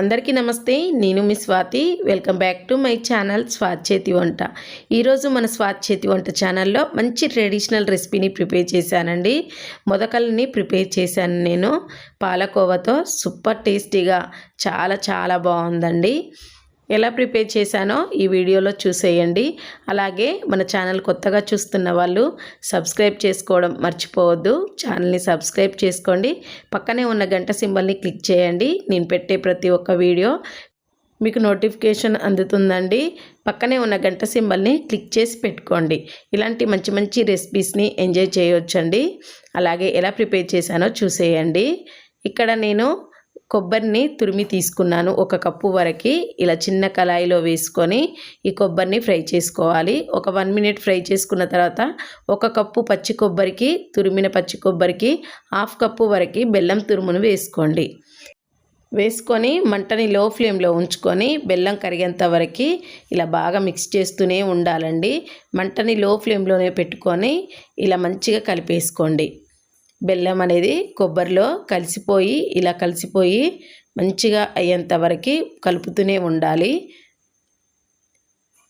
అందరికీ నమస్తే నేను మీ Swathi. Welcome back to my channel Swathi చేతి వంట. ఈరోజు మన స్వాతి చేతి వంట ఛానల్లో మంచి ట్రెడిషనల్ రెసిపీని ప్రిపేర్ చేశానండి. మొదకల్ని ప్రిపేర్ చేశాను నేను. పాలకోవాతో సూపర్ టేస్టీగా చాలా చాలా బాగుందండి. ఎలా ప్రిపేర్ చేశానో ఈ వీడియోలో చూసేయండి. అలాగే మన ఛానల్ కొత్తగా చూస్తున్న వాళ్ళు సబ్స్క్రైబ్ చేసుకోవడం మర్చిపోవద్దు. ఛానల్ని సబ్స్క్రైబ్ చేసుకోండి. పక్కనే ఉన్న గంట సింబల్ని క్లిక్ చేయండి. నేను పెట్టే ప్రతి ఒక్క వీడియో మీకు నోటిఫికేషన్ అందుతుందండి. పక్కనే ఉన్న గంట సింబల్ని క్లిక్ చేసి పెట్టుకోండి. ఇలాంటి మంచి మంచి రెసిపీస్ని ఎంజాయ్ చేయొచ్చండి. అలాగే ఎలా ప్రిపేర్ చేశానో చూసేయండి. ఇక్కడ నేను కొబ్బరిని తురిమి తీసుకున్నాను. ఒక కప్పు వరకు ఇలా చిన్న కళాయిలో వేసుకొని ఈ కొబ్బరిని ఫ్రై చేసుకోవాలి. ఒక వన్ మినిట్ ఫ్రై చేసుకున్న తర్వాత ఒక కప్పు పచ్చి కొబ్బరికి తురిమిన పచ్చి కొబ్బరికి హాఫ్ కప్పు వరకు బెల్లం తురుమును వేసుకోండి. వేసుకొని మంటని లో ఫ్లేమ్లో ఉంచుకొని బెల్లం కరిగేంత వరకు ఇలా బాగా మిక్స్ చేస్తూనే ఉండాలండి. మంటని లో ఫ్లేమ్లోనే పెట్టుకొని ఇలా మంచిగా కలిపేసుకోండి. బెల్లం అనేది కొబ్బరిలో కలిసిపోయి ఇలా కలిసిపోయి మంచిగా అయ్యేంత వరకు కలుపుతూనే ఉండాలి.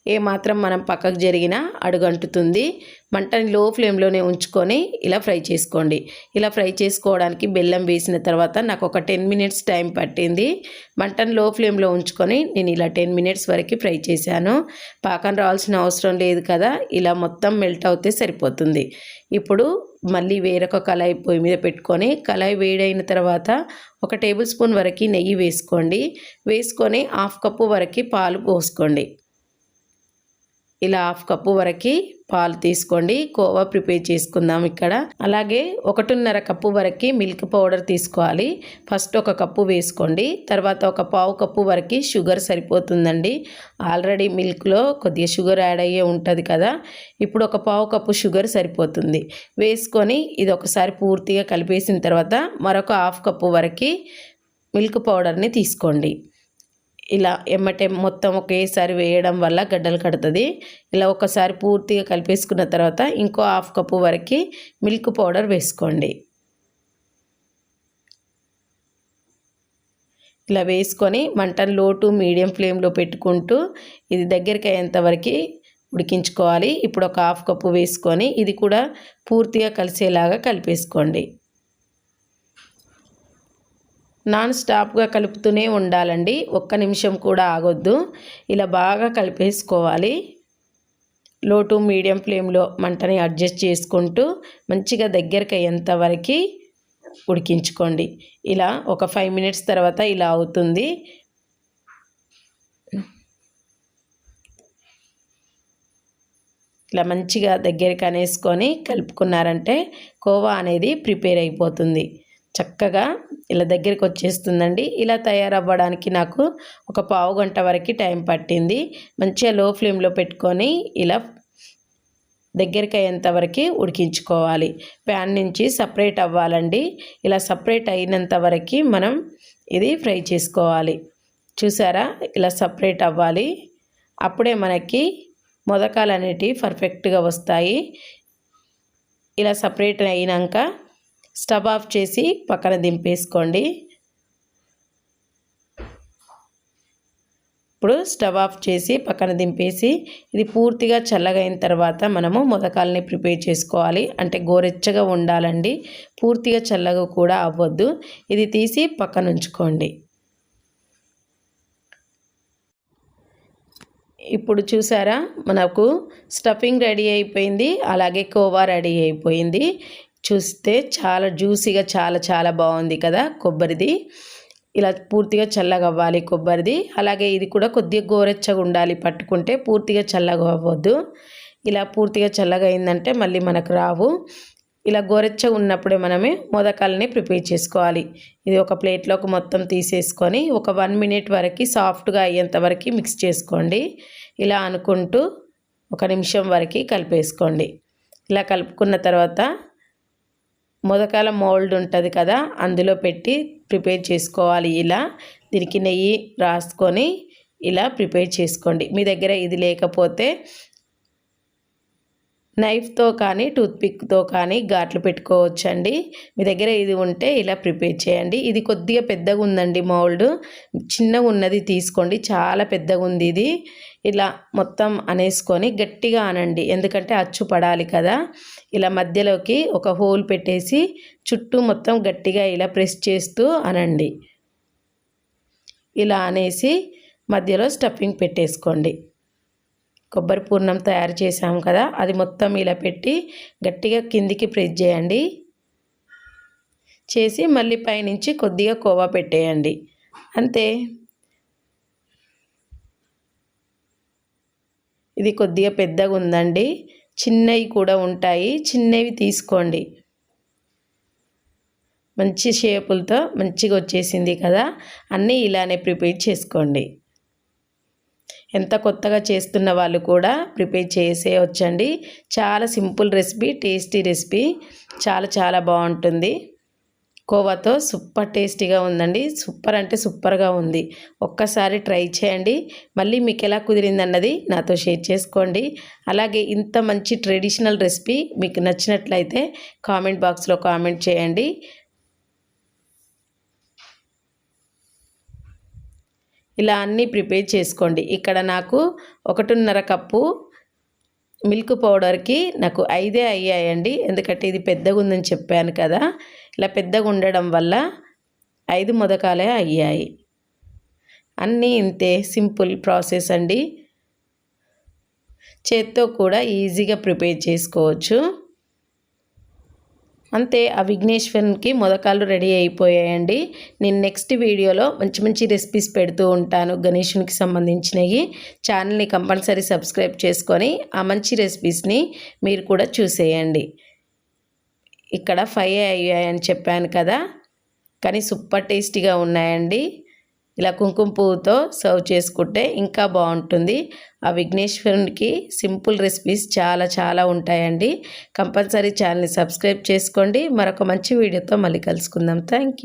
ఏమాత్రం మనం పక్కకు జరిగినా అడుగంటుతుంది. మంటని లో ఫ్లేమ్లోనే ఉంచుకొని ఇలా ఫ్రై చేసుకోండి. ఇలా ఫ్రై చేసుకోవడానికి బెల్లం వేసిన తర్వాత నాకు ఒక టెన్ మినిట్స్ టైం పట్టింది. మంటను లో ఫ్లేమ్లో ఉంచుకొని నేను ఇలా టెన్ మినిట్స్ వరకు ఫ్రై చేశాను. పాకం రావాల్సిన అవసరం లేదు కదా ఇలా మొత్తం మెల్ట్ అవుతే సరిపోతుంది. ఇప్పుడు మళ్ళీ వేరొక కళాయి పొయ్యి మీద పెట్టుకొని కళాయి వేడైన తర్వాత ఒక టేబుల్ స్పూన్ వరకు నెయ్యి వేసుకోండి. వేసుకొని హాఫ్ కప్పు వరకు పాలు పోసుకోండి. ఇలా హాఫ్ కప్పు వరకు పాలు తీసుకోండి. కోవా ప్రిపేర్ చేసుకుందాం ఇక్కడ. అలాగే ఒకటిన్నర కప్పు వరకు మిల్క్ పౌడర్ తీసుకోవాలి. ఫస్ట్ ఒక కప్పు వేసుకోండి. తర్వాత ఒక పావు కప్పు వరకు షుగర్ సరిపోతుందండి. ఆల్రెడీ మిల్క్లో కొద్దిగా షుగర్ యాడ్ అయ్యే ఉంటుంది కదా. ఇప్పుడు ఒక పావు కప్పు షుగర్ సరిపోతుంది. వేసుకొని ఇది ఒకసారి పూర్తిగా కలిపేసిన తర్వాత మరొక హాఫ్ కప్పు వరకు మిల్క్ పౌడర్ని తీసుకోండి. ఇలా ఎమ్మటే మొత్తం ఒకేసారి వేయడం వల్ల గడ్డలు కడుతుంది. ఇలా ఒకసారి పూర్తిగా కలిపేసుకున్న తర్వాత ఇంకో హాఫ్ కప్పు వరకు మిల్క్ పౌడర్ వేసుకోండి. ఇలా వేసుకొని మంటను లో టు మీడియం ఫ్లేమ్లో పెట్టుకుంటూ ఇది దగ్గరికి అయ్యేంత వరకు ఉడికించుకోవాలి. ఇప్పుడు ఒక హాఫ్ కప్పు వేసుకొని ఇది కూడా పూర్తిగా కలిసేలాగా కలిపేసుకోండి. నాన్ స్టాప్గా కలుపుతూనే ఉండాలండి. ఒక్క నిమిషం కూడా ఆగొద్దు. ఇలా బాగా కలిపేసుకోవాలి. లో టు మీడియం ఫ్లేమ్లో మంటని అడ్జస్ట్ చేసుకుంటూ మంచిగా దగ్గరికి అయ్యేంత వరకు ఉడికించుకోండి. ఇలా ఒక ఫైవ్ మినిట్స్ తర్వాత ఇలా అవుతుంది. ఇలా మంచిగా దగ్గరికి అనేసుకొని కలుపుకున్నారంటే కోవా అనేది ప్రిపేర్ అయిపోతుంది. చక్కగా ఇలా దగ్గరికి వచ్చేస్తుందండి. ఇలా తయారవ్వడానికి నాకు ఒక పావు గంట వరకు టైం పట్టింది. మంచిగా లో ఫ్లేమ్లో పెట్టుకొని ఇలా దగ్గరికి అయ్యేంత వరకు ఉడికించుకోవాలి. ప్యాన్ నుంచి సపరేట్ అవ్వాలండి. ఇలా సపరేట్ అయినంత వరకు మనం ఇది ఫ్రై చేసుకోవాలి. చూసారా? ఇలా సపరేట్ అవ్వాలి. అప్పుడే మనకి మొదకాలు అనేటివి పర్ఫెక్ట్గా వస్తాయి. ఇలా సపరేట్ అయినాక స్టవ్ ఆఫ్ చేసి పక్కన దింపేసుకోండి. ఇప్పుడు స్టవ్ ఆఫ్ చేసి పక్కన దింపేసి ఇది పూర్తిగా చల్లగైన తర్వాత మనము మొదకాలని ప్రిపేర్ చేసుకోవాలి. అంటే గోరెచ్చగా ఉండాలండి. పూర్తిగా చల్లగా కూడా అవ్వద్దు. ఇది తీసి పక్కన ఉంచుకోండి. ఇప్పుడు చూసారా? మనకు స్టఫింగ్ రెడీ అయిపోయింది. అలాగే కోవా రెడీ అయిపోయింది. చూస్తే చాలా జ్యూసీగా చాలా చాలా బాగుంది కదా కొబ్బరిది. ఇలా పూర్తిగా చల్లగా అవ్వాలి కొబ్బరిది. అలాగే ఇది కూడా కొద్దిగా గోరెచ్చగా ఉండాలి పట్టుకుంటే పూర్తిగా చల్లగా అవ్వద్దు. ఇలా పూర్తిగా చల్లగా అయిందంటే మళ్ళీ మనకు రావు. ఇలా గోరెచ్చగా ఉన్నప్పుడే మనమే మొదకాలని ప్రిపేర్ చేసుకోవాలి. ఇది ఒక ప్లేట్లోకి మొత్తం తీసేసుకొని ఒక వన్ మినిట్ వరకు సాఫ్ట్గా అయ్యేంత వరకు మిక్స్ చేసుకోండి. ఇలా అనుకుంటూ ఒక నిమిషం వరకు కలిపేసుకోండి. ఇలా కలుపుకున్న తర్వాత మొదకాల మోల్డ్ ఉంటుంది కదా అందులో పెట్టి ప్రిపేర్ చేసుకోవాలి ఇలా. దీనికి నెయ్యి రాసుకొని ఇలా ప్రిపేర్ చేసుకోండి. మీ దగ్గర ఇది లేకపోతే నైఫ్తో కానీ టూత్పిక్తో కానీ ఘాట్లు పెట్టుకోవచ్చండి. మీ దగ్గర ఇది ఉంటే ఇలా ప్రిపేర్ చేయండి. ఇది కొద్దిగా పెద్దగా ఉందండి మౌల్డ్. చిన్నగా ఉన్నది తీసుకోండి. చాలా పెద్దగా ఉంది ఇది. ఇలా మొత్తం అనేసుకొని గట్టిగా అనండి ఎందుకంటే అచ్చు పడాలి కదా. ఇలా మధ్యలోకి ఒక హోల్ పెట్టేసి చుట్టూ మొత్తం గట్టిగా ఇలా ప్రెస్ చేస్తూ అనండి. ఇలా అనేసి మధ్యలో స్టఫింగ్ పెట్టేసుకోండి. కొబ్బరి పూర్ణం తయారు చేసాం కదా అది మొత్తం ఇలా పెట్టి గట్టిగా కిందికి ప్రెస్ చేయండి. చేసి మళ్ళీ పైనుంచి కొద్దిగా కోవా పెట్టేయండి. అంతే. ఇది కొద్దిగా పెద్దగా ఉందండి. చిన్నవి కూడా ఉంటాయి. చిన్నవి తీసుకోండి. మంచి షేపులతో మంచిగా వచ్చేసింది కదా అన్నీ ఇలానే ప్రిపేర్ చేసుకోండి. ఎంత కొత్తగా చేస్తున్న వాళ్ళు కూడా ప్రిపేర్ చేసేయొచ్చండి. చాలా సింపుల్ రెసిపీ టేస్టీ రెసిపీ. చాలా చాలా బాగుంటుంది. కోవాతో సూపర్ టేస్టీగా ఉందండి. సూపర్ అంటే సూపర్గా ఉంది. ఒక్కసారి ట్రై చేయండి. మళ్ళీ మీకు ఎలా కుదిరింది అన్నది నాతో షేర్ చేసుకోండి. అలాగే ఇంత మంచి ట్రెడిషనల్ రెసిపీ మీకు నచ్చినట్లయితే కామెంట్ బాక్స్లో కామెంట్ చేయండి. ఇలా అన్నీ ప్రిపేర్ చేసుకోండి. ఇక్కడ నాకు ఒకటిన్నర కప్పు మిల్క్ పౌడర్కి నాకు ఐదే అయ్యాయండి. ఎందుకంటే ఇది పెద్దగా ఉందని చెప్పాను కదా. ఇలా పెద్దగా ఉండడం వల్ల ఐదు మొదకాలే అయ్యాయి. అన్నీ ఇంతే సింపుల్ ప్రాసెస్ అండి. చేత్తో కూడా ఈజీగా ప్రిపేర్ చేసుకోవచ్చు. అంతే ఆ విఘ్నేశ్వరునికి మొదకాలు రెడీ అయిపోయాయండి. నేను నెక్స్ట్ వీడియోలో మంచి మంచి రెసిపీస్ పెడుతూ ఉంటాను గణేషునికి సంబంధించినవి. ఛానల్ని కంపల్సరీ సబ్స్క్రైబ్ చేసుకొని ఆ మంచి రెసిపీస్ని మీరు కూడా చూసేయండి. ఇక్కడ ఫైవ్ అయ్యాయని చెప్పాను కదా కానీ సూపర్ టేస్టీగా ఉన్నాయండి. ఇలా కుంకుమ పువ్వుతో సర్వ్ చేసుకుంటే ఇంకా బాగుంటుంది. ఆ విఘ్నేశ్వరునికి సింపుల్ రెసిపీస్ చాలా చాలా ఉంటాయండి. కంపల్సరీ ఛానల్ని సబ్స్క్రైబ్ చేసుకోండి. మరొక మంచి వీడియోతో మళ్ళీ కలుసుకుందాం. థ్యాంక్